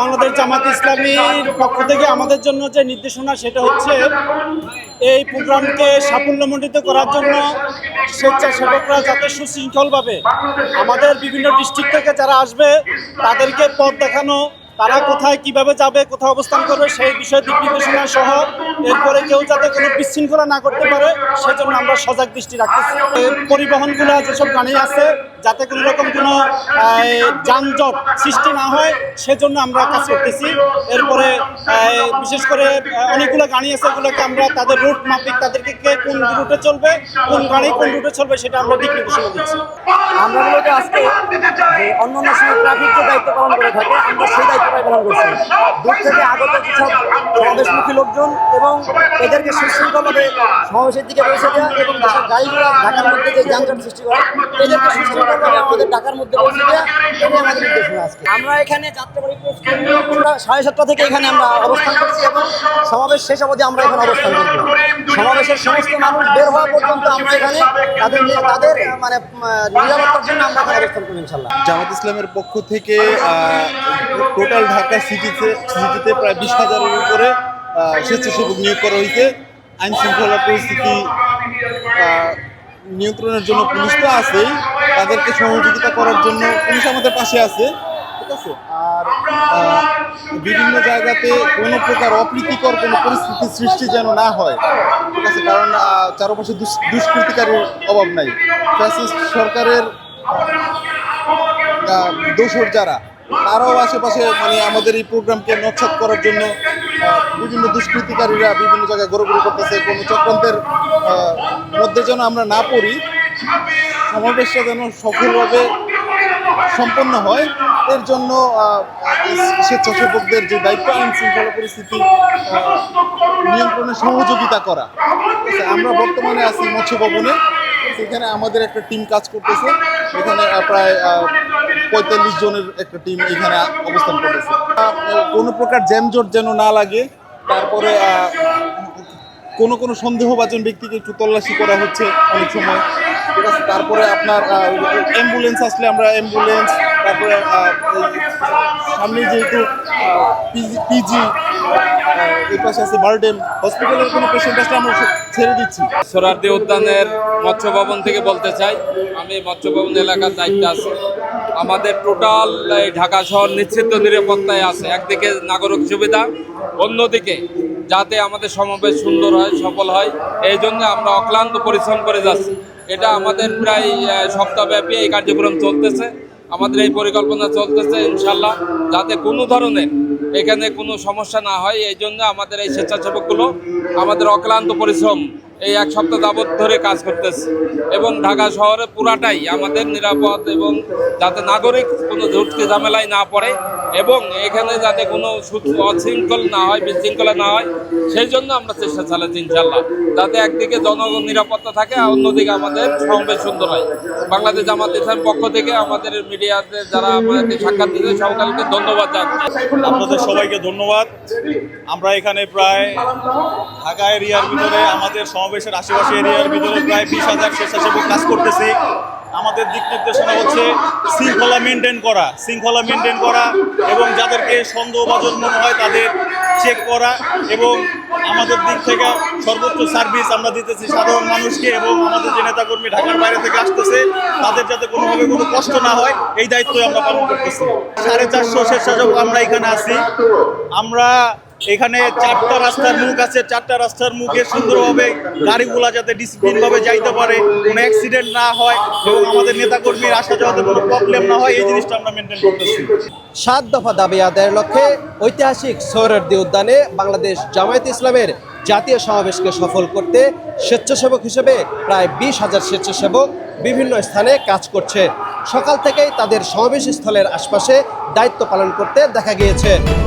বাংলাদেশ জামাত ইসলামীর পক্ষ থেকে আমাদের জন্য যে নির্দেশনা সেটা হচ্ছে, এই প্রোগ্রামকে সাফল্যমণ্ডিত করার জন্য স্বেচ্ছাসেবকরা যাতে সুশৃঙ্খলভাবে আমাদের বিভিন্ন ডিস্ট্রিক্ট থেকে যারা আসবে, তাদেরকে পথ দেখানো, তারা কোথায় কীভাবে যাবে, কোথায় অবস্থান করবে, সেই বিষয়ে দিক নির্দেশনা সহ এরপরে কেউ যাতে কোনো বিশৃঙ্খলা না করতে পারে, সেজন্য আমরা সজাগ দৃষ্টি রাখতেছি। পরিবহনগুলো যেসব গাড়ি আছে যাতে কোনো রকম কোনো যানজট সৃষ্টি না হয়, সেজন্য আমরা কাজ করতেছি এরপরে বিশেষ করে অনেকগুলো গাড়ি আছে, এগুলোকে আমরা তাদের রুট মাফিক তাদেরকে কে কোন রুটে চলবে, কোন গাড়ি কোন রুটে চলবে, সেটা আমরা দিক নির্দেশনা দিচ্ছি। আমরা মূলত আজকে যে অন্যান্য সময় ট্রাফিক যে দায়িত্ব পালন করে থাকে, আমরা সেই দায়িত্বটাই পালন করছি। দূর থেকে আগত যেসব সমাবেশমুখী লোকজন এবং এদেরকে সুশৃঙ্খলভাবে সমাবেশের দিকে পৌঁছে দেওয়া এবং গাড়িগুলো ঢাকার মধ্যে যে যানজট সৃষ্টি করে, এদেরকে সুশৃঙ্খলভাবে আমাদের ঢাকার মধ্যে আমরা এখানে যাত্রাবাড়ি সাড়ে সাতটা থেকে এখানে আমরা অবস্থান করছি এবং সমাবেশ শেষ অবধি আমরা এখানে অবস্থান করব। সমাবেশের সমস্ত মানুষ বের হওয়া পর্যন্ত আমরা এখানে তাদের তাদের মানে নিরাপত্তার জন্য আমরা এখানে অবস্থান করব ইনশাল্লাহ জামাত ইসলামের পক্ষ থেকে টোটাল ঢাকা সিটিতে সিটিতে প্রায় বিশ হাজারের উপরে স্বেচ্ছাসেবক নিয়োগ করা হয়েছে। আইন শৃঙ্খলা পরিস্থিতি আহ, নিয়ন্ত্রণের জন্য পুলিশ তো আছেই। তাদেরকে সহযোগিতা করার জন্য পুলিশ আমাদের পাশে আছে, ঠিক আছে? আর বিভিন্ন জায়গাতে কোনো প্রকার অপ্রীতিকর কোনো পরিস্থিতি সৃষ্টি যেন না হয়, ঠিক আছে? কারণ চারপাশে দুষ- দুষ্কৃতিকারীর অভাব নাই। ফ্যাসিস্ট সরকারের দোষর যারা, তারাও আশেপাশে মানে আমাদের এই প্রোগ্রামকে নচ্ছাদ করার জন্য বিভিন্ন দুষ্কৃতিকারীরা বিভিন্ন জায়গায় ঘোরাঘুরি করতেছে। কোনো চক্রান্তের মধ্যে যেন আমরা না পড়ি সমাবেশটা যেন সফলভাবে সম্পন্ন হয়, এর জন্য স্বেচ্ছাসেবকদের যে দায়িত্ব আইন শৃঙ্খলা পরিস্থিতি নিয়ন্ত্রণে সহযোগিতা করা। ঠিক আমরা বর্তমানে আছি মৎস্য ভবনে, সেখানে আমাদের একটা টিম কাজ করতেছে, এখানে প্রায় পঁয়তাল্লিশ জনের একটা টিম এখানে অবস্থান করতেছে। কোনো প্রকার জ্যামজট যেন না লাগে, তারপরে কোনো কোনো সন্দেহভাজন ব্যক্তিকে একটু তল্লাশি করা হচ্ছে অনেক সময়। ঠিক আছে, তারপরে আপনার অ্যাম্বুলেন্স আসলে আমরা অ্যাম্বুলেন্স তারপরে সামনে যেহেতু পিজি এই পাশে আছে বার্ডেন হসপিটালের কোনো পেশেন্ট আসলে আমরা ছেড়ে দিচ্ছি। সোরারদি উদ্যানের মৎস্য ভবন থেকে বলতে চাই, আমি মৎস্য ভবন এলাকার দায়িত্বে আছি। আমাদের টোটাল ঢাকা শহর নিশ্চিত নিরাপত্তায় আছে। একদিকে নাগরিক সুবিধা, অন্যদিকে যাতে আমাদের সমাবেশ সুন্দর হয়, সফল হয়। এই জন্য আমরা অক্লান্ত পরিশ্রম করে যাচ্ছি। এটা আমাদের প্রায় সপ্তাহব্যাপী এই কার্যক্রম চলতেছে। আমাদের এই পরিকল্পনা চলতেছে, ইনশাল্লাহ। যাতে কোনো ধরনের এখানে কোনো সমস্যা না হয়, এই জন্য আমাদের এই স্বেচ্ছাসেবকগুলো আমাদের অক্লান্ত পরিশ্রম এই এক সপ্তাহ যাবৎ ধরে কাজ করতেছে। এবং ঢাকা শহরে পুরাটাই আমাদের নিরাপদ এবং যাতে নাগরিক কোনো ঝুটকি ঝামেলায় না পড়ে এবং এখানে যাতে কোনো অশৃঙ্খল না হয়, বিশৃঙ্খলা না হয়, সেই জন্য আমরা চেষ্টা চালাচ্ছি ইনশাল্লাহ যাতে একদিকে জনগণ নিরাপত্তা থাকে আর অন্যদিকে আমাদের সমাবেশ সুন্দর হয়। বাংলাদেশ জামাত ইসলাম পক্ষ থেকে আমাদের মিডিয়াতে যারা আমাদেরকে সাক্ষাৎ দিতে সকলকে ধন্যবাদ জানাচ্ছি। আপনাদের সবাইকে ধন্যবাদ। আমরা এখানে প্রায় ঢাকা এরিয়ার ভিতরে আমাদের সমাবেশের আশেপাশে এরিয়ার ভিতরে প্রায় বিশ হাজার স্বেচ্ছাসেবক কাজ করতেছি। আমাদের দিক নির্দেশনা হচ্ছে শৃঙ্খলা মেনটেন করা, শৃঙ্খলা মেনটেন করা এবং যাদেরকে সন্দেহভাজন মনে হয় তাদের চেক করা এবং আমাদের দিক থেকে সর্বোচ্চ সার্ভিস আমরা দিতেছি সাধারণ মানুষকে এবং আমাদের যে নেতাকর্মী ঢাকার বাইরে থেকে আসতেছে, তাদের যাতে কোনোভাবে কোনো কষ্ট না হয়, এই দায়িত্বই আমরা পালন করতেছি। সাড়ে চারশো স্বেচ্ছাসেবক আমরা এখানে আছি। আমরা এখানে চারটা রাস্তার মুখ আছে, চারটা রাস্তার মুখে সুন্দরভাবে গাড়িগুলা যাতে ডিসিপ্লিন ভাবে যাইতে পারে, কোনো অ্যাক্সিডেন্ট না হয় এবং আমাদের নেতাকর্মীর আসা যাওয়াতে কোনো প্রবলেম না হয়, এই জিনিসটা আমরা মেনটেন করতেছি। সাত দফা দাবি আদায়ের লক্ষ্যে ঐতিহাসিক সোহরার্দি উদ্যানে বাংলাদেশ জামায়াত ইসলামের জাতীয় সমাবেশকে সফল করতে স্বেচ্ছাসেবক হিসেবে প্রায় বিশ হাজার স্বেচ্ছাসেবক বিভিন্ন স্থানে কাজ করছে। সকাল থেকেই তাদের সমাবেশ স্থলের আশপাশে দায়িত্ব পালন করতে দেখা গিয়েছে।